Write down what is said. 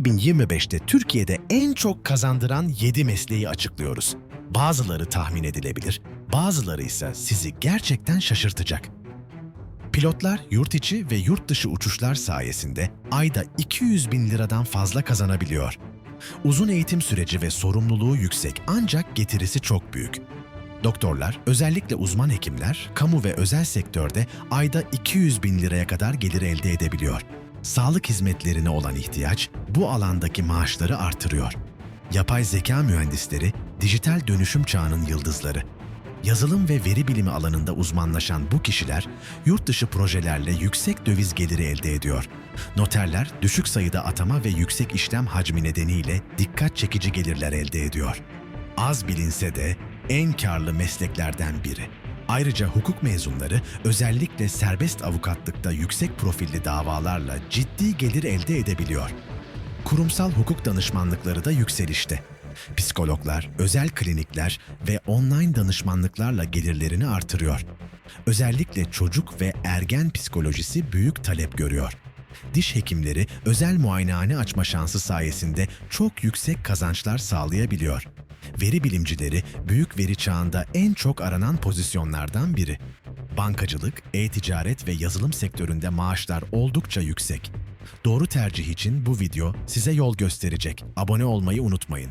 2025'te Türkiye'de en çok kazandıran 7 mesleği açıklıyoruz. Bazıları tahmin edilebilir, bazıları ise sizi gerçekten şaşırtacak. Pilotlar yurt içi ve yurt dışı uçuşlar sayesinde ayda 200 bin liradan fazla kazanabiliyor. Uzun eğitim süreci ve sorumluluğu yüksek ancak getirisi çok büyük. Doktorlar, özellikle uzman hekimler, kamu ve özel sektörde ayda 200 bin liraya kadar gelir elde edebiliyor. Sağlık hizmetlerine olan ihtiyaç bu alandaki maaşları artırıyor. Yapay zeka mühendisleri, dijital dönüşüm çağının yıldızları. Yazılım ve veri bilimi alanında uzmanlaşan bu kişiler, yurt dışı projelerle yüksek döviz geliri elde ediyor. Noterler, düşük sayıda atama ve yüksek işlem hacmi nedeniyle dikkat çekici gelirler elde ediyor. Az bilinse de en karlı mesleklerden biri. Ayrıca hukuk mezunları özellikle serbest avukatlıkta yüksek profilli davalarla ciddi gelir elde edebiliyor. Kurumsal hukuk danışmanlıkları da yükselişte. Psikologlar, özel klinikler ve online danışmanlıklarla gelirlerini artırıyor. Özellikle çocuk ve ergen psikolojisi büyük talep görüyor. Diş hekimleri özel muayenehane açma şansı sayesinde çok yüksek kazançlar sağlayabiliyor. Veri bilimcileri büyük veri çağında en çok aranan pozisyonlardan biri. Bankacılık, e-ticaret ve yazılım sektöründe maaşlar oldukça yüksek. Doğru tercih için bu video size yol gösterecek. Abone olmayı unutmayın.